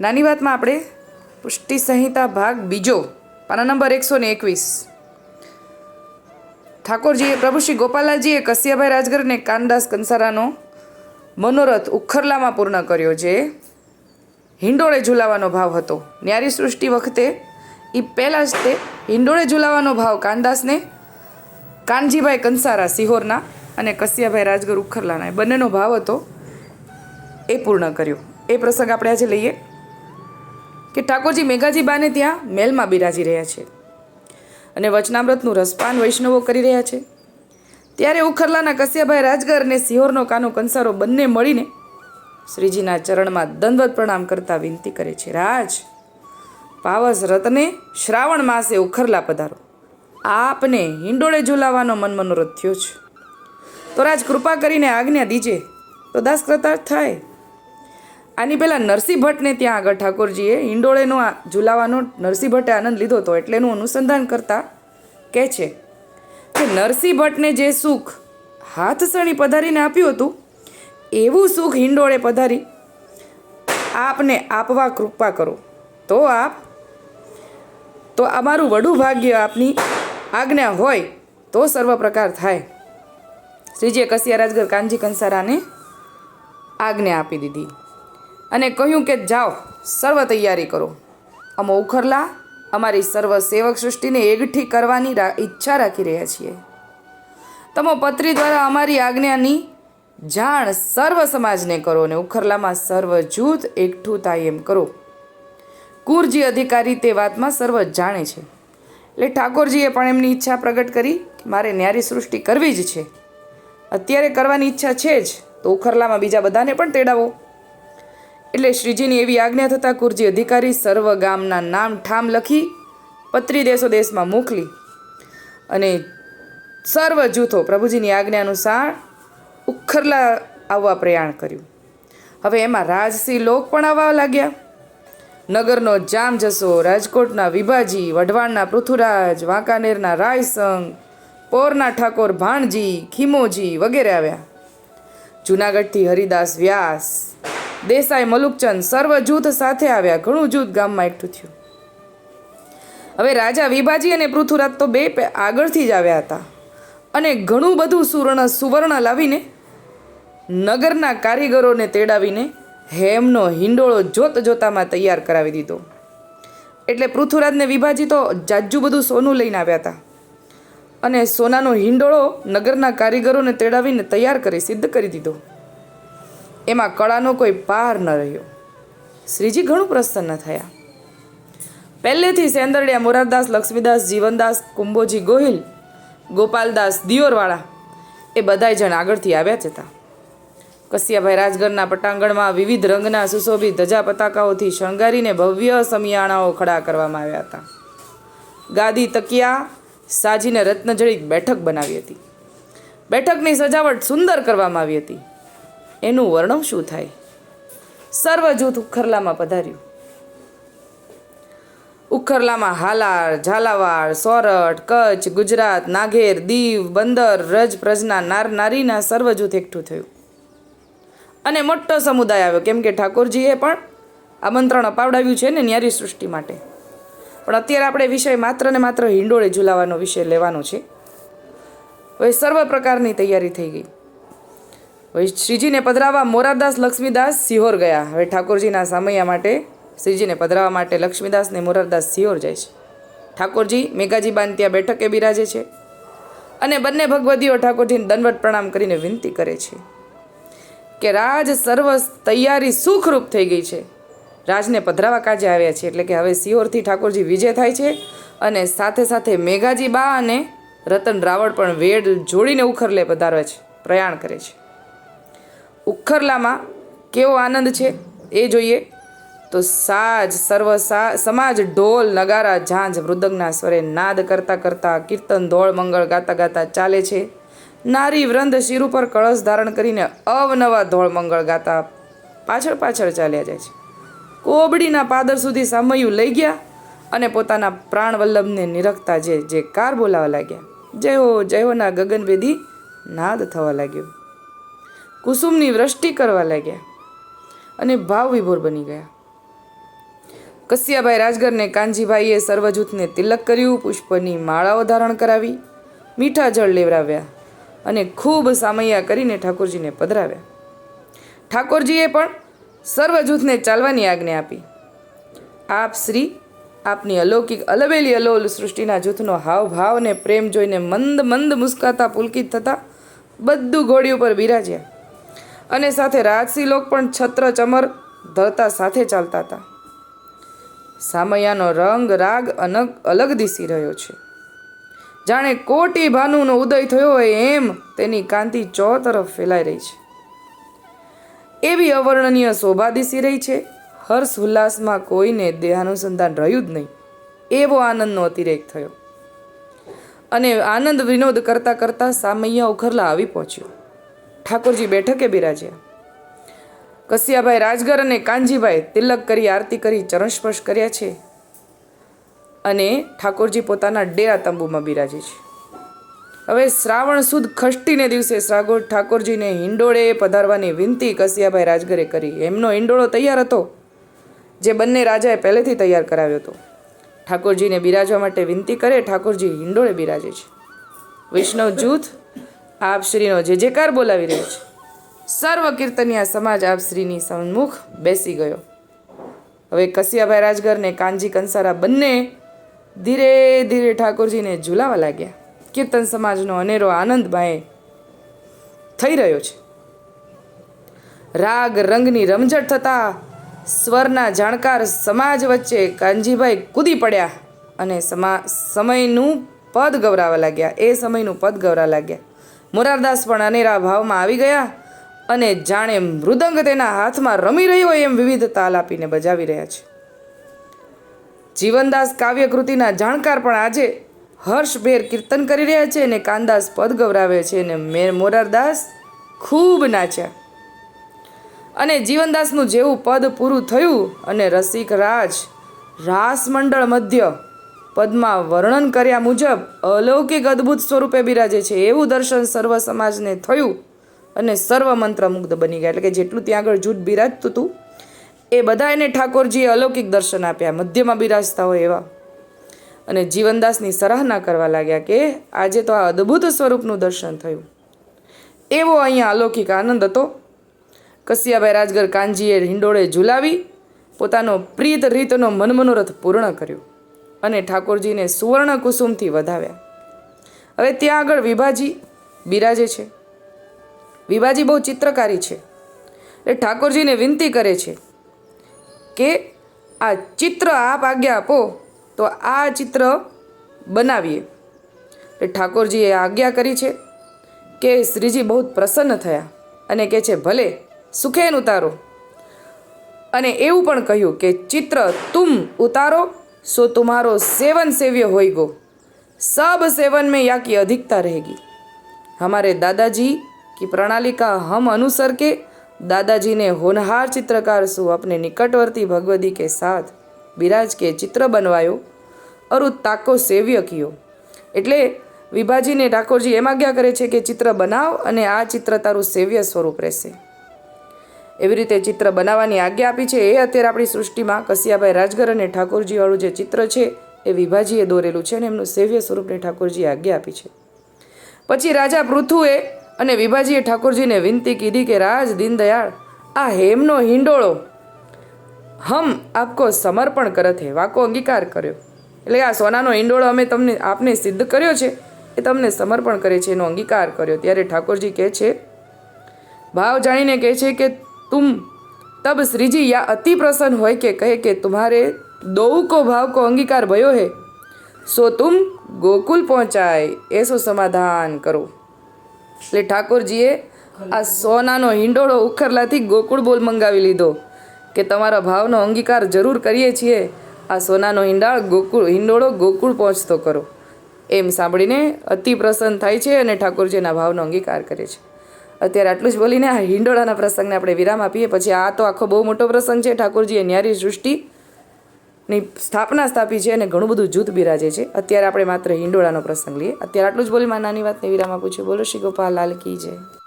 નાની વાતમાં આપણે પુષ્ટિ સંહિતા ભાગ બીજો, પાના નંબર એકસો ને એકવીસ. ઠાકોરજીએ, પ્રભુ શ્રી ગોપાલાજીએ કસિયાભાઈ રાજગરને કાનદાસ કંસારાનો મનોરથ ઉખરલામાં પૂર્ણ કર્યો જે હિંડોળે ઝુલાવાનો ભાવ હતો. ન્યારી સૃષ્ટિ વખતે એ પહેલાં જ તે હિંડોળે ઝુલાવાનો ભાવ કાનદાસને, કાનજીભાઈ કંસારા સિહોરના અને કસિયાભાઈ રાજગર ઉખરલાના બંનેનો ભાવ હતો એ પૂર્ણ કર્યો. એ પ્રસંગ આપણે આજે લઈએ. કે ઠાકોરજી મેઘાજી બાને ત્યાં મહેલમાં બિરાજી રહ્યા છે અને વચનામૃતનું રસપાન વૈષ્ણવો કરી રહ્યા છે. ત્યારે ઉખરલાના કસ્યાભાઈ રાજગર અને સિહોરનો કાનો કંસારો બંને મળીને શ્રીજીના ચરણમાં દંડવત પ્રણામ કરતા વિનંતી કરે છે, રાજ, પાવસ રતને શ્રાવણ માસે ઉખરલા પધારો. આપને હિંડોળે ઝુલાવવાનો મન મનોરથ થયો છે. તો રાજ કૃપા કરીને આજ્ઞા દીજે. તો દાસ કૃતાર્થ થાય. આની પહેલાં નરસિંહ ભટ્ટને ત્યાં આગળ ઠાકોરજીએ હિંડોળેનો આ ઝુલાવાનો નરસિંહ ભટ્ટે આનંદ લીધો હતો એટલે એનું અનુસંધાન કરતા કહે છે કે નરસિંહ ભટ્ટને જે સુખ હાથસણી પધારીને આપ્યું હતું, એવું સુખ હિંડોળે પધારી. આપને આપવા કૃપા કરો. તો આપ, તો અમારું વડું ભાગ્ય આપની આજ્ઞા હોય તો સર્વ પ્રકાર થાય. શ્રીજીએ કસિયા રાજગર કાનજી કંસારાને આજ્ઞા આપી દીધી. અને કહ્યું કે જાઓ, સર્વ તૈયારી કરો. અમો ઉખરલા, અમારી સર્વ સેવક સૃષ્ટિને એકઠી કરવાની ઈચ્છા રાખી રહ્યા છીએ. તમો પત્રી દ્વારા અમારી આજ્ઞાની જાણ સર્વ સમાજને કરો અને ઉખરલામાં સર્વ જૂથ એકઠું થાય એમ કરો. કુરજી અધિકારી તે વાતમાં સર્વ જાણે છે. એટલે ઠાકોરજીએ પણ એમની ઈચ્છા પ્રગટ કરી કે મારે ન્યારી સૃષ્ટિ કરવી જ છે. અત્યારે કરવાની ઈચ્છા છે જ, તો ઉખરલામાં બીજા બધાને પણ તેડાવો. એટલે શ્રીજીની એવી આજ્ઞા થતાં કુરજી અધિકારી સર્વ ગામના નામ ઠામ લખી પત્રી દેશો દેશમાં મોકલી અને સર્વ જૂથો પ્રભુજીની આજ્ઞા અનુસાર ઉખરલા આવવા પ્રયાણ કર્યું. હવે એમાં રાજસી લોક પણ આવવા લાગ્યા. નગરનો જામ જસો રાજકોટના વિભાજી, વઢવાણના પૃથુરાજ વાંકાનેરના રાયસંગ પોરના ઠાકોર ભાણજી, ખીમોજી વગેરે આવ્યા. જુનાગઢથી હરિદાસ વ્યાસ દેસાઈ મલુકચંદ સર્વ જૂથ સાથે આવ્યા. ઘણું જૂથ ગામમાં એકઠું થયું. હવે રાજા વિભાજી અને પૃથુરાજ તો બે આગળથી જ આવ્યા હતા. અને ઘણું બધું સુવર્ણ સુવર્ણ લાવીને નગરના કારીગરોને તેડાવીને હેમનો હિંડોળો જોત જોતામાં તૈયાર કરાવી દીધો. એટલે પૃથુરાજને વિભાજી તો જાજુ બધું સોનું લઈને આવ્યા હતા. અને સોનાનો હિંડોળો નગરના કારીગરોને તેડાવીને તૈયાર કરી સિદ્ધ કરી દીધો. એમાં કળાનો કોઈ પાર ન રહ્યો. શ્રીજી ઘણું પ્રસન્ન થયા. પહેલેથી સેંદરડિયા મોરારદાસ, લક્ષ્મીદાસ, જીવનદાસ, કુંભોજી ગોહિલ, ગોપાલદાસ દિયોરવાળા એ બધાય જણ આગળથી આવ્યા જ હતા. કસિયાભાઈ રાજગરના પટાંગણમાં વિવિધ રંગના સુશોભિત ધજા પતાકાઓથી શણગારીને ભવ્ય સમિયાણાઓ ખડા કરવામાં આવ્યા હતા. ગાદી, તકિયા, સાજીને રત્નજડિત બેઠક બનાવી હતી. બેઠકની સજાવટ સુંદર કરવામાં આવી હતી. એનું વર્ણન શું થાય? સર્વ જૂથ ઉખરલામાં પધાર્યું. ઉખરલામાં હાલાર, ઝાલાવાડ, સોરઠ, કચ્છ, ગુજરાત નાઘેર દીવ, બંદર, રજ, પ્રજના, નાર, નારીના સર્વ જૂથ એકઠું થયું. અને મોટો સમુદાય આવ્યો. કેમ કે ઠાકોરજીએ પણ આમંત્રણ અપાવડાવ્યું છે ને ન્યારી સૃષ્ટિ માટે. પણ અત્યારે આપણે વિષય માત્ર ને માત્ર હિંડોળે ઝુલાવાનો વિષય લેવાનો છે. હવે સર્વ પ્રકારની તૈયારી થઈ ગઈ. શ્રીજીને પધરાવવા મોરારદાસ લક્ષ્મીદાસ સિહોર ગયા. હવે ઠાકોરજીના સામૈયા માટે શ્રીજીને પધરાવવા માટે લક્ષ્મીદાસ ને મોરારદાસ સિહોર જાય છે. ઠાકોરજી, મેઘાજીબાન ત્યાં બેઠકે બિરાજે છે અને બંને ભગવદીઓ ઠાકોરજીને દંડવત પ્રણામ કરીને વિનંતી કરે છે કે રાજ સર્વ તૈયારી સુખરૂપ થઈ ગઈ છે. રાજને પધરાવા કાજે આવ્યા છે એટલે કે હવે સિહોરથી ઠાકોરજી વિજય થાય છે અને સાથે સાથે મેઘાજી બા અને રતન રાવળ પણ વેડ જોડીને ઉખરલે પધારે છે, પ્રયાણ કરે છે. ઉખરલામાં કેવો આનંદ છે એ જોઈએ. તો સાજ સર્વ સમાજ ઢોલ નગારા ઝાંઝ મૃદંગના સ્વરે નાદ કરતા કરતા કીર્તન ધોળ મંગળ ગાતા ગાતા ચાલે છે. નારી વૃંદ શિર ઉપર કળશ ધારણ કરીને અવનવા ધોળ મંગળ ગાતા પાછળ પાછળ ચાલ્યા જાય છે. કોબડીના પાદર સુધી સામયું લઈ ગયા અને પોતાના પ્રાણવલ્લભને નિરખતા જે જે કાર બોલાવા લાગ્યા. જય હો, જય હોના ગગનવેદી નાદ થવા લાગ્યો. કુસુમની વૃષ્ટિ કરવા લાગ્યા અને ભાવ વિભોર બની ગયા. કસિયાભાઈ રાજગરને કાનજીભાઈએ સર્વજૂથને તિલક કર્યું, પુષ્પની માળાઓ ધારણ કરાવી, મીઠા જળ લેવરાવ્યા અને ખૂબ સામૈયા કરીને ઠાકોરજીને પધરાવ્યા. ઠાકોરજીએ પણ સર્વજૂથને ચાલવાની આજ્ઞા આપી. આપ શ્રી, આપની અલૌકિક અલબેલી અલોલ સૃષ્ટિના જૂથનો હાવભાવ ને પ્રેમ જોઈને મંદ મંદ મુસ્કાતા પુલકિત થતા બધું ઘોડી ઉપર બિરાજ્યા. અને સાથે રાજસી લોક પણ છત્ર ચમર ધરતા સાથે ચાલતા હતા. સામૈયાનો રંગ, રાગ અનગ, અલગ દિશી રહ્યો છે. જાણે કોટી ભાનુનો ઉદય થયો હોય એમ તેની કાંતિ ચો તરફ ફેલાઈ રહી છે. એવી અવર્ણનીય શોભા દિસી રહી છે. હર્ષ ઉલ્લાસમાં કોઈને દેહાનુસંધાન રહ્યું જ નહીં. એવો આનંદનો અતિરેક થયો. અને આનંદ વિનોદ કરતાં કરતાં સામૈયા ઉખરલા આવી પહોંચ્યો. ઠાકોરજી બેઠકે બિરાજ્યા. કસિયાભાઈ રાજગર અને કાનજીભાઈ તિલક કરી આરતી કરી, ચરણ સ્પર્શ કર્યા છે અને ઠાકોરજી પોતાના ડેરા તંબુમાં બિરાજે છે. હવે શ્રાવણ સુદ ખષ્ટીને દિવસે શ્રાગોળ ઠાકોરજીને હિંડોળે પધારવાની વિનંતી કસિયાભાઈ રાજગરે કરી. એમનો હિંડોળો તૈયાર હતો, જે બંને રાજાએ પહેલેથી તૈયાર કરાવ્યો હતો. ઠાકોરજીને બિરાજવા માટે વિનંતી કરે, ઠાકોરજી હિંડોળે બિરાજે છે. વૈષ્ણવ જૂથ આપ શ્રીનો જે જેકાર બોલાવી રહ્યો છે. સર્વ કીર્તનિયા સમાજ આપ શ્રીની સન્મુખ બેસી ગયો. હવે કસિયાભાઈ રાજગર ને કાનજી કંસારા બંને ધીરે ધીરે ઠાકોરજીને ઝુલાવા લાગ્યા. કીર્તન સમાજનો અનેરો આનંદ ભાઈ થઈ રહ્યો છે. રાગ રંગની રમઝટ થતા સ્વરના જાણકાર સમાજ વચ્ચે કાનજીભાઈ કૂદી પડ્યા અને સમા, સમયનું પદ ગવરાવા લાગ્યા. એ સમયનું પદ ગવરા લાગ્યા. મોરારદાસ પણ અનેરા ભાવમાં આવી ગયા અને જાણે મૃદંગ તેના હાથમાં રમી રહ્યો હોય એમ વિવિધ તાલ આપીને બજાવી રહ્યા છે. જીવનદાસ કાવ્યકૃતિના જાણકાર પણ આજે હર્ષભેર કીર્તન કરી રહ્યા છે અને કાનદાસ પદ ગવરાવે છે અને મે મોરારદાસ ખૂબ નાચ્યા. અને જીવનદાસનું જેવું પદ પૂરું થયું અને રસિક રાજ રાસમંડળ મધ્ય પદમાં વર્ણન કર્યા મુજબ અલૌકિક અદ્ભુત સ્વરૂપે બિરાજે છે. એવું દર્શન સર્વ સમાજને થયું અને સર્વ મંત્રમુગ્ધ બની ગયા. એટલે કે જેટલું ત્યાં આગળ જૂઠ બિરાજતું હતું, એ બધા એને ઠાકોરજીએ અલૌકિક દર્શન આપ્યા. મધ્યમાં બિરાજતા હોય એવા. અને જીવનદાસની સરાહના કરવા લાગ્યા કે આજે તો આ અદ્ભુત સ્વરૂપનું દર્શન થયું. એવો અહીંયા અલૌકિક આનંદ હતો. કસિયાભાઈ રાજગર કાનજીએ હિંડોળે ઝુલાવી, પોતાનો પ્રીત રીતનો મનમનોરથ પૂર્ણ કર્યો. અને ઠાકોરજીને સુવર્ણ કુસુમથી વધાવ્યા. હવે ત્યાં આગળ વિભાજી બિરાજે છે. વિભાજી બહુ ચિત્રકારી છે. એટલે ઠાકોરજીને વિનંતી કરે છે કે આ ચિત્ર આપ આજ્ઞા આપો તો આ ચિત્ર બનાવીએ. એટલે ઠાકોરજીએ આજ્ઞા કરી છે કે શ્રીજી બહુ પ્રસન્ન થયા અને કહે છે, ભલે, સુખેન ઉતારો. અને એવું પણ કહ્યું કે, ચિત્ર તુમ ઉતારો સો તુમારો સેવન સેવ્ય હોય ગો सब सेवन में या की अधिकता रहेगी हमारे दादाजी की प्रणाली का हम अनुसर के दादाजी ने होनहार चित्रकार सु अपने निकटवर्ती भगवती के साथ विराज के चित्र बनवायो और उस ताको सेव्य कियो એટલે વિભાજીને ઠાકોરજી એમ આજ્ઞા કરે છે કે ચિત્ર બનાવ અને આ ચિત્ર તારું સેવ્ય સ્વરૂપ રહેશે એવી રીતે ચિત્ર બનાવવાની આજ્ઞા આપી છે. એ અત્યારે આપણી સૃષ્ટિમાં કસિયાભાઈ રાજગર અને ઠાકોરજીવાળું જે ચિત્ર છે એ વિભાજીએ દોરેલું છે અને એમનું સેવ્ય સ્વરૂપને ઠાકોરજીએ આજ્ઞા આપી છે. પછી રાજા પૃથુએ અને વિભાજીએ ઠાકોરજીને વિનંતી કીધી કે, રાજ, દીનદયાળ, આ હેમનો હિંડોળો હમ આપકો સમર્પણ કરત હે. વાકો અંગીકાર કર્યો. એટલે આ સોનાનો હિંડોળો અમે તમને, આપને સિદ્ધ કર્યો છે, એ તમને સમર્પણ કરે છે એનો અંગીકાર કર્યો. ત્યારે ઠાકોરજી કહે છે, ભાવ જાણીને કહે છે કે તુમ તબ શ્રીજી યા અતિ પ્રસન્ન હોય કે કહે કે તુમ્હારે દોઉ કો ભાવ કો અંગીકાર ભયો હે, સો તુમ ગોકુલ પહોંચાય, એસો સમાધાન કરો. એટલે ઠાકોરજીએ આ સોનાનો હિંડોળો ઉખરલાથી ગોકુળ બોલ મંગાવી લીધો કે તમારા ભાવનો અંગીકાર જરૂર કરીએ છીએ, આ સોનાનો હિંડાળ ગોકુળ, હિંડોળો ગોકુળ પહોંચતો કરો. એમ સાંભળીને અતિ પ્રસન્ન થાય છે અને ઠાકોરજીના ભાવનો અંગીકાર કરે છે. અત્યારે આટલું જ બોલીને આ હિંડોળાના પ્રસંગને આપણે વિરામ આપીએ. પછી આ તો આખો બહુ મોટો પ્રસંગ છે. ઠાકોરજીએ ન્યારી સૃષ્ટિની સ્થાપના સ્થાપી છે અને ઘણું બધું જૂથ બિરાજે છે. અત્યારે આપણે માત્ર હિંડોળાનો પ્રસંગ લઈએ. અત્યારે આટલું જ બોલી માં નાની વાતને વિરામ આપું છું. બોલો શ્રી ગોપાલ, લાલ કી જય.